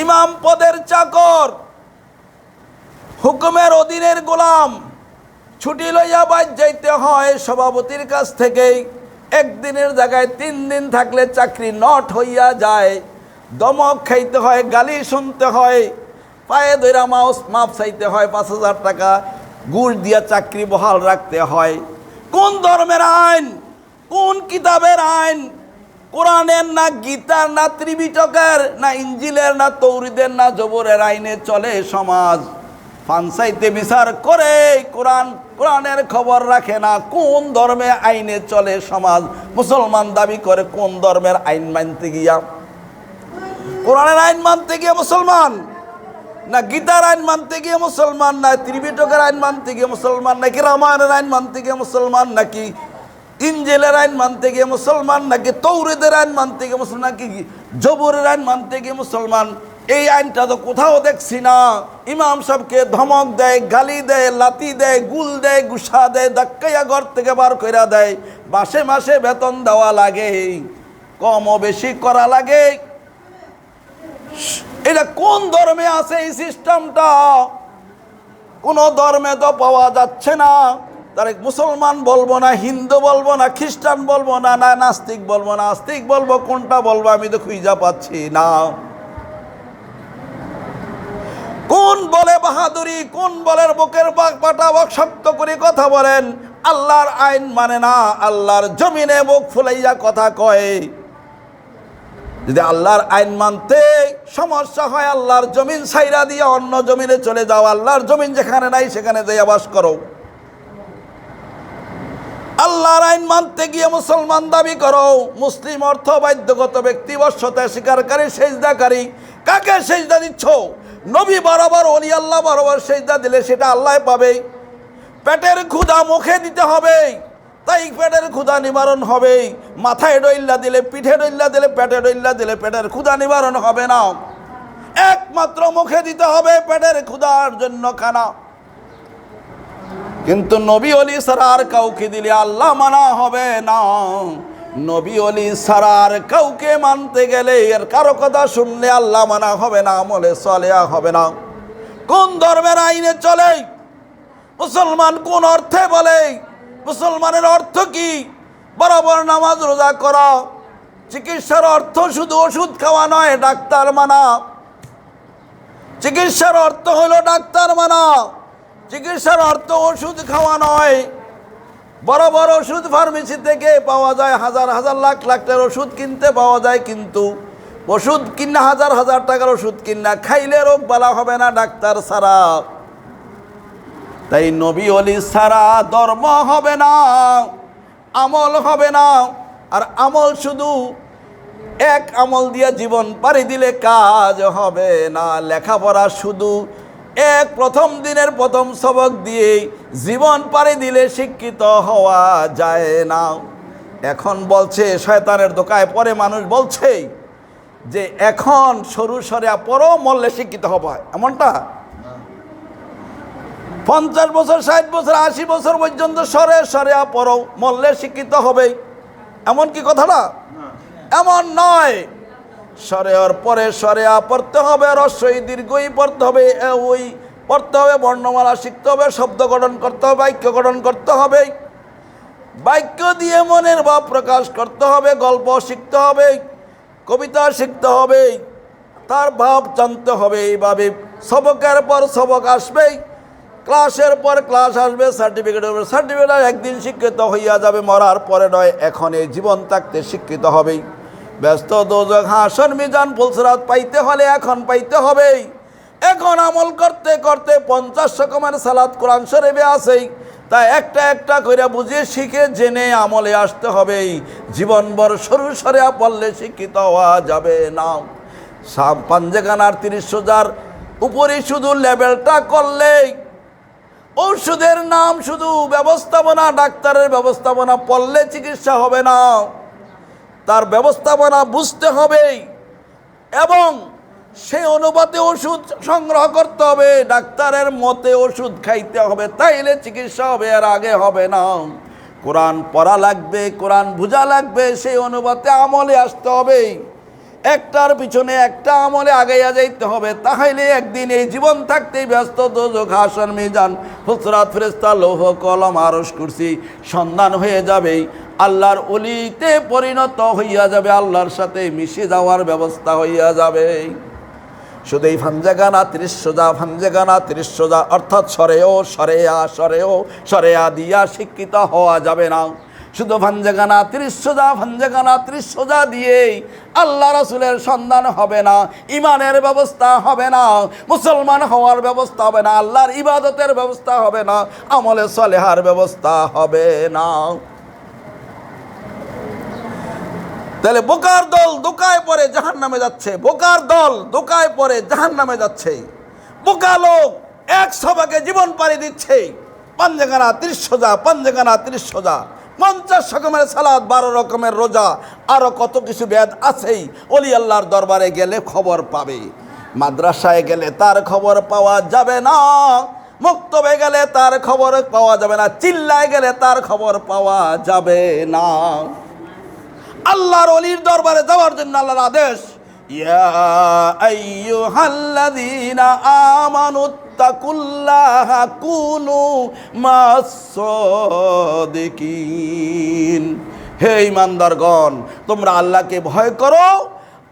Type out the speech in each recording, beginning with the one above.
ইমাম পদের চাকর, হুকুমের অধীনের গোলাম। ছুটি লইয়া বাদ যাইতে হয় সভাপতির কাছ থেকেই। একদিনের জায়গায় তিন দিন থাকলে চাকরি নট হইয়া যায়। দমক খাইতে হয়, গালি শুনতে হয়, পায়ে দৈরা মাউস মাপ চাইতে হয়, পাঁচ হাজার টাকা গুড় দিয়া চাকরি বহাল রাখতে হয়। কোন ধর্মের আইন? কোন কিতাবের আইন? কোরআনের না গীতার না ত্রিবিটকের, না ইঞ্জিলের, না তৌরিদের, না জবরের আইনে চলে সমাজ। ফানসাইতে বিচার করে কোরআন, কোরআনের খবর রাখে না কোন ধর্মে আইনে চলে সমাজ। মুসলমান দাবি করে কোন ধর্মের আইন মানতে গিয়া। কোরআনের আইন মানতে গিয়ে মুসলমান, না গীতার আইন মানতে গিয়ে মুসলমান, না ত্রিবিটকের আইন মানতে গিয়ে মুসলমান নাকি রামায়ণের আইন মানতে গিয়ে মুসলমান নাকি ইঞ্জেলের আইন মানতে গিয়ে মুসলমান নাকি তৌরেদের আইন মানতে গিয়ে মুসলমান নাকি জবরের আইন মানতে গিয়ে মুসলমান? এই আইনটা তো কোথাও দেখছি না। ইমাম সাহেবকে ধমক দেয়, গালি দেয় লাতি দেয়, গুল দেয়, গুসা দেয়, ধাক্কাইয়া ঘর থেকে বার কইরা দেয়। মাসে মাসে বেতন দেওয়া লাগে কম বেশি করা লাগে। এটা কোন ধর্মে আছে এই সিস্টেমটা কোন ধর্মে তো পাওয়া যাচ্ছে না। তার মুসলমান বলব না, হিন্দু বলব না, খ্রিস্টান বলব না না নাস্তিক বলব না, আস্তিক বলব, কোনটা বলব আমি তো খুঁজা পাচ্ছি না। কোন বলে বাহাদুরি, কোন বলের বুকের পাটা বক শক্ত করে কথা বলেন, আল্লাহর আইন মানে না, আল্লাহর জমিনে মুখ ফুলাইয়া কথা কয়। যদি আল্লাহর আইন মানতে সমস্যা হয়, আল্লাহর জমিন সাইরা দিয়ে অন্য জমিনে চলে যাও, আল্লাহর জমিন যেখানে নাই সেখানে যাইয়া বাস করো। আল্লাহর আইন মানতে গিয়ে মুসলমান দাবি করো, মুসলিম অর্থ বাধ্যগত ব্যক্তি বর্ষতা স্বীকারকারী সেজদাকারী। কাকে সেজদা দিচ্ছ? নবী বরাবর, অলি আল্লাহ বরাবর সেজদা দিলে সেটা আল্লাহ পাবে। পেটের ক্ষুধা মুখে দিতে হবে, তাই পেটের ক্ষুধা নিবারণ হবে। মাথায় ডইল্লা দিলে, পিঠে ডইল্লা দিলে, পেটে ডইল্লা দিলে পেটের ক্ষুধা নিবারণ হবে না। একমাত্র মুখে দিতে হবে পেটের ক্ষুধার জন্য খানা। কিন্তু নবী অলি ছাড়া আর কাউকে দিলে আল্লাহ মানা হবে না। নবী অলি ছাড়া আর কাউকে মানতে গেলে এর কারও কথা শুনলে আল্লাহ মানা হবে না, আমলে চলে হবে না। কোন ধর্মের আইনে চলে? মুসলমান কোন অর্থে বলে? মুসলমানের অর্থ কি? বরাবর নামাজ রোজা করা। চিকিৎসার অর্থ শুধু ওষুধ খাওয়া নয়, ডাক্তার মানা। চিকিৎসার অর্থ হলো ডাক্তার মানা। চিকিৎসার অর্থ ওষুধ খাওয়া নয়। বড় বড় ওষুধ ফার্মেসি থেকে পাওয়া যায় হাজার হাজার লাখ লাখ টাকার ওষুধ কিনতে পাওয়া যায় কিন্তু ওষুধ কিনা হাজার হাজার টাকার ওষুধ কিনা খাইলে রোগ বালা হবে না ডাক্তার ছাড়া তাই নবী অলি ছাড়া ধর্ম হবে না, আমল হবে না। আর আমল শুধু এক আমল দিয়ে জীবন পাড়ি দিলে কাজ হবে না, লেখাপড়া শুধু এক প্রথম দিনের প্রথম সবক দিয়েই জীবন পাড়ি দিলে শিক্ষিত হওয়া যায় না। এখন বলছে শয়তানের দোকায় পরে মানুষ বলছে যে এখন সরু সরিয়া পরও মল্লে শিক্ষিত হওয়া এমনটা? পঞ্চাশ বছর ষাট বছর আশি বছর পর্যন্ত সরে সরে পরও মল্লে শিক্ষিত হবে এমন কি কথাটা? এমন নয়। সরেয়ার পরে সরেয়া পড়তে হবে রস্বই দীর্ঘই পড়তে হবে ওই পড়তে হবে, বর্ণমালা শিখতে হবে, শব্দ গঠন করতে হবে, বাক্য গঠন করতে হবে। বাক্য দিয়ে মনের ভাব প্রকাশ করতে হবে, গল্প শিখতে হবে, কবিতা শিখতে হবে, তার ভাব জানতে হবে এইভাবে। সবকের পর সবক আসবে, ক্লাসের পর ক্লাস আসবে সার্টিফিকেট সার্টিফিকেট একদিন শিক্ষিত হইয়া যাবে, মরার পরে নয়, এখন এই জীবন থাকতে শিক্ষিত হবেই ব্যস্ত দোজক হাসন মিজান পুলসরাত পাইতে হলে এখন পাইতে হবেই। এখন আমল করতে করতে পঞ্চাশ রকমের সালাদ কোরআন শরীফে আছেই। তাই একটা একটা করে বুঝে শিখে জেনে আমলে আসতে হবেই। জীবনভর সরু সরে পড়লে শিক্ষিত হওয়া যাবে না। পাঞ্জেখানার তিরিশ হাজার উপরে শুধু লেভেলটা করলেই। ঔষধের নাম শুধু ব্যবস্থাপনা, ডাক্তারের ব্যবস্থাপনা পড়লে চিকিৎসা হবে না। তার ব্যবস্থাপনা বুঝতে হবে এবং সেই অনুপাতে ওষুধ সংগ্রহ করতে হবে। ডাক্তারের মতে ওষুধ খাইতে হবে, তাইলে চিকিৎসা হবে আর আগে হবে না। কোরআন পড়া লাগবে, কোরআন বোঝা লাগবে, সেই অনুপাতে আমলে আসতে হবে। একটার পিছনে একটা আমলে আগাইয়া যাইতে হবে, তাহলে একদিন এই জীবন থাকতেই ব্যস্ত হাসন মিজান ফুসরাত ফেরেস্তা লৌহ, কলম আরস কুরসি সন্ধান হয়ে যাবে আল্লাহর অলিতে পরিণত হইয়া যাবে, আল্লাহর সাথে মিশে যাওয়ার ব্যবস্থা হইয়া যাবে। শুধু এই ফানজাগানা ত্রিশ সোজা ফানজাগানা ত্রিশ সোজা অর্থাৎ সরেও সরেয়া সরেও সরেয়া দিয়া শিক্ষিত হওয়া যাবে না। শুধু ফানজাগানা ত্রিশ সোজা ফানজাগানা ত্রিশ সোজা দিয়েই আল্লাহ রাসুলের সন্ধান হবে না ইমানের ব্যবস্থা হবে না, মুসলমান হওয়ার ব্যবস্থা হবে না, আল্লাহর ইবাদতের ব্যবস্থা হবে না, আমলে সলেহার ব্যবস্থা হবে না। তাহলে বোকার দল দোকায় পরে জাহান নামে যাচ্ছে। বোকার দল দোকায় পরে জাহান নামে যাচ্ছে। বোকা লোক এক সভাকে জীবন পাড়ি দিচ্ছে। পাঞ্জাগানা ত্রিশ সোজা পাঞ্জাগানা ত্রিশ সোজা পঞ্চাশ রকমের সালাদ, বারো রকমের রোজা। আরও কত কিছু বেদ আছেই। অলি আল্লাহর দরবারে গেলে খবর পাবে। মাদ্রাসায় গেলে তার খবর পাওয়া যাবে না। মুক্তবে গেলে তার খবর পাওয়া যাবে না। চিল্লায় গেলে তার খবর পাওয়া যাবে না। আল্লাহর অলির দরবারে যাওয়ার জন্য আল্লাহর আদেশ হে ইমানদারগণ তোমরা আল্লাহকে ভয় করো,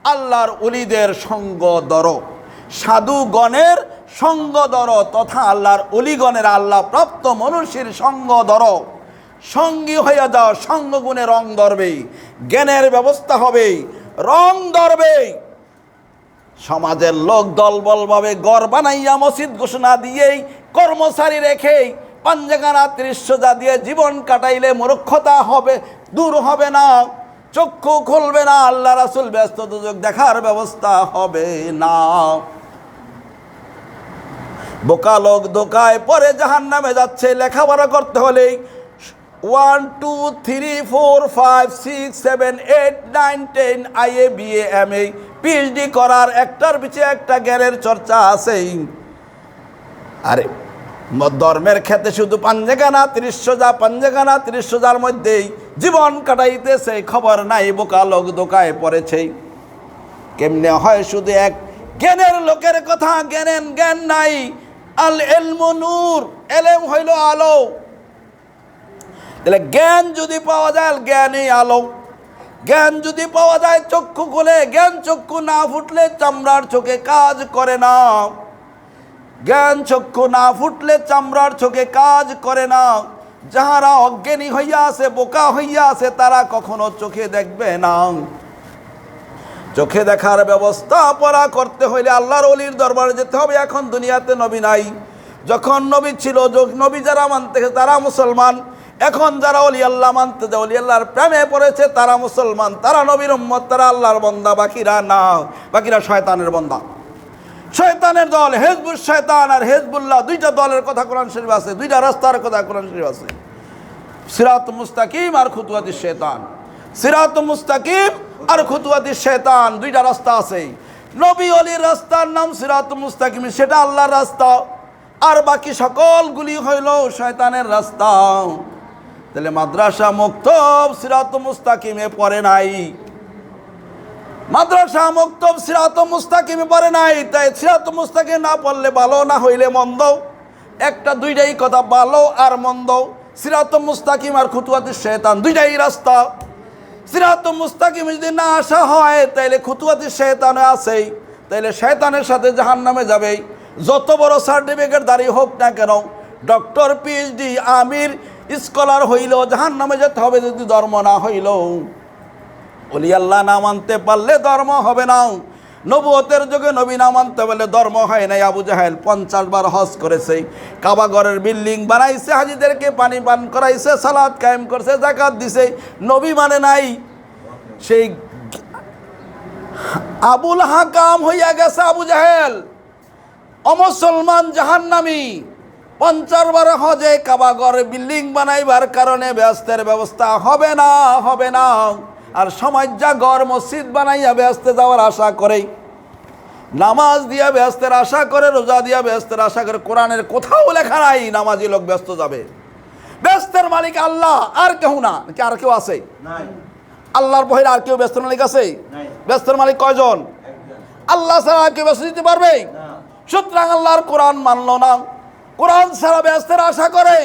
আল্লাহর অলিদের সঙ্গ ধরো। সাধুগণের সঙ্গ ধরো তথা আল্লাহর অলিগণের আল্লাহ প্রাপ্ত মনুষ্যের সঙ্গ ধরো। সঙ্গী হইয়া যাও সঙ্গ গুণে রং ধরবে, জ্ঞানের ব্যবস্থা হবে, রং ধরবে। সমাজের লোক দলবলভাবে গড় বানাইয়া মসজিদ ঘোষণা দিয়েই, কর্মচারী রেখেই, পাঞ্জাগানা ত্রিশোজা দিয়ে জীবন কাটাইলে মূর্খতা হবে, দূর হবে না, চক্ষু খুলবে না, আল্লাহ রাসুল ব্যস্ত দুযোগ দেখার ব্যবস্থা হবে না। বোকা লোক দোকায় পরে জাহান নামে যাচ্ছে, লেখাপড়া করতে হলেই one two three four five six seven eight nine ten I A B A M A PhD করার একটার পিছিয়ে একটা জ্ঞানের চর্চা আছেই। আরে ধর্মের ক্ষেত্রে শুধু পাঞ্জেগানা ত্রিশ সোজা পাঞ্জেগানা ত্রিশ সোজার মধ্যেই জীবন কাটাইতেছে, খবর নাই, বোকা লোক দোকায় পড়েছে কেমনে হয় শুধু এক জ্ঞানের লোকের কথা, জ্ঞানের জ্ঞান নাই। আল এলমু নূর, এলেম হইল আলো। তাহলে জ্ঞান যদি পাওয়া যায়, জ্ঞানই আলো। জ্ঞান যদি পাওয়া যায়, চক্ষু খুলে, জ্ঞান চক্ষু না ফুটলে চামড়ার চোখে কাজ করে না। জ্ঞান চক্ষু না ফুটলে চামড়ার চোখে কাজ করে না। যাহারা অজ্ঞানী হইয়া আছে বোকা হইয়া আছে তারা কখনো চোখে দেখবে না। চোখে দেখার ব্যবস্থা পড়া করতে হইলে আল্লাহর অলির দরবারে যেতে হবে। এখন দুনিয়াতে নবী নাই। যখন নবী ছিল নবী যারা মানতে তারা মুসলমান। এখন যারা অলি আল্লাহ মানতে যায় অলি আল্লাহর প্রেমে পড়েছে, তারা মুসলমান, তারা নবীর উম্মত, তারা আল্লাহর বন্দা, বাকিরা না, বাকিরা শয়তানের বন্দা। শয়তানের দল, হেজবুল শয়তান আর হেজবুল্লাহ, দুইটা দলের কথা কোরআন শরীফ আছে, দুইটা রাস্তার কথা কোরআন শরীফ আছে। সিরাত মুস্তাকিম আর খুতুয়াতি শেতান সিরাত মুস্তাকিম আর খুতুয়াতি শেতান দুইটা রাস্তা আছে। নবী অলির রাস্তার নাম সিরাত মুস্তাকিম, সেটা আল্লাহর রাস্তা। আর বাকি সকলগুলি হইল শয়তানের রাস্তা। তাহলে মাদ্রাসা মুক্তব সিরাত মুস্তাকিমে পড়ে নাই। মাদ্রাসা মুক্তব সিরাত মুস্তাকিমে পড়ে নাই। তাই সিরাত মুস্তাকিম না পড়লে ভালো, না হইলে মন্দ। একটা, দুইটাই কথা, ভালো আর মন্দ। সিরাত মুস্তাকিম আর খুতুয়াতি শেতান, দুইটাই রাস্তা। সিরাত মুস্তাকিম যদি না আসা হয়, তাইলে খুতুয়াতি শেতানে আছেই। তাইলে শেতানের সাথে জাহান নামে যাবেই। যত বড় সার্টিফিকেট দাঁড়িয়ে হোক না কেন ডক্টর পিএইচডি আমির স্কলার হইল জাহান নামে যেতে হবে যদি ধর্ম না হইল। অলি আল্লাহ না মানতে পারলে ধর্ম হবে না। নবুয়তের যুগে নবী না মানতে পারলে ধর্ম হয় নাই। আবু জাহেল পঞ্চাশ বার হজ করেছে কাবাগরের বিল্ডিং বানাইছে, হাজিদেরকে পানি পান করাইছে, সালাদ কায়েম করছে, জাকাত দিছে। নবী মানে নাই। সেই আবুল হাকাম হইয়া গেছে আবু জাহেল। অমুসলমান জাহান্নামি। পঞ্চাশ বার হজে কাবাগরে বিল্ডিং বানাইবার কারণে ব্যস্তের ব্যবস্থা হবে না হবে না। আর সমাজ যা গড় মসজিদ বানাইয়া ব্যস্তে যাওয়ার আশা করে নামাজ দিয়া ব্যস্তের আশা করে রোজা দিয়া ব্যস্তের আশা করে কোরআনের কোথাও লেখা নাই নামাজি লোক ব্যস্ত যাবে। ব্যস্তের মালিক আল্লাহ আর কেউ না। কি আর কেউ আছে? আল্লাহর বহির আর কেউ ব্যস্ত মালিক আছে? ব্যস্তের মালিক কয়জন? আল্লাহ ছাড়া আর কেউ ব্যস্ত দিতে পারবে? সুতরাং আল্লাহর কোরআন মানল না। কোরআন ছাড়া ব্যস্তের আশা করে।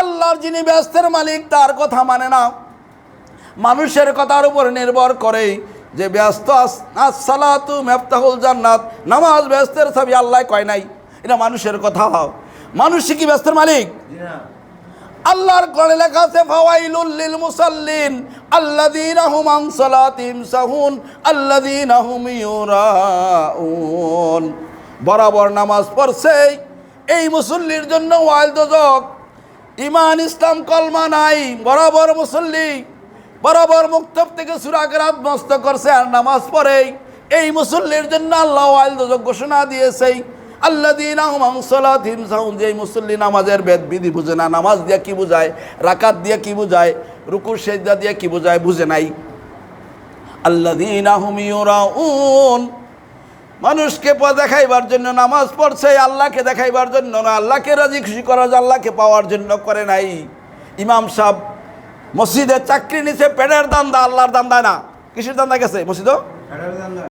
আল্লাহর যিনি ব্যস্তের মালিক, তার কথা মানে না। মানুষের কথার উপর নির্ভর করে যে ব্যস্ত সালাতু মেফতাহুল জান্নাত, নামাজ ব্যস্তের সবই আল্লাহ কয় নাই। এটা মানুষের কথা। হও মানুষ কি ব্যস্তের মালিক? আল্লাহর কোরআনে লেখা আছে, ফাওয়াইলুল লিল মুসাল্লিন, আল্লাযীনা হুম আন সালাতিহিম সাহুন, আল্লাযীনা হুম ইউরাউন। বরাবর নামাজ পড়ছে এই মুসল্লির জন্য ওয়াইল দোজক। ইমান ইসলাম, কলমা নাই। বরাবর মুসল্লি, বরাবর মুক্তব থেকে সুরাকরাত মস্ত করছে আর নামাজ পড়ে। এই মুসল্লির জন্য আল্লাহ ওয়াইল দোজক ঘোষণা দিয়েছে। আল্লাদিন সালাতিম সাউন যে মুসল্লি নামাজের বেদ বিধি বুঝে না। নামাজ দিয়ে কি বুঝায়? রাকাত দিয়ে কি বুঝায়? রুকুর সেজদা দিয়ে কি বুঝায়? বুঝে নাই। আল্লাদিন আহমিউরাউন মানুষকে দেখাইবার জন্য নামাজ পড়ছে আল্লাহকে দেখাইবার জন্য না আল্লাহকে রাজি খুশি জন্য, আল্লাহকে পাওয়ার জন্য করে নাই। ইমাম সাহেব মসজিদে চাকরি নিছে পেটের দান্দা আল্লাহর দান্দা না। কিসের দান্দা গেছে মসজিদও?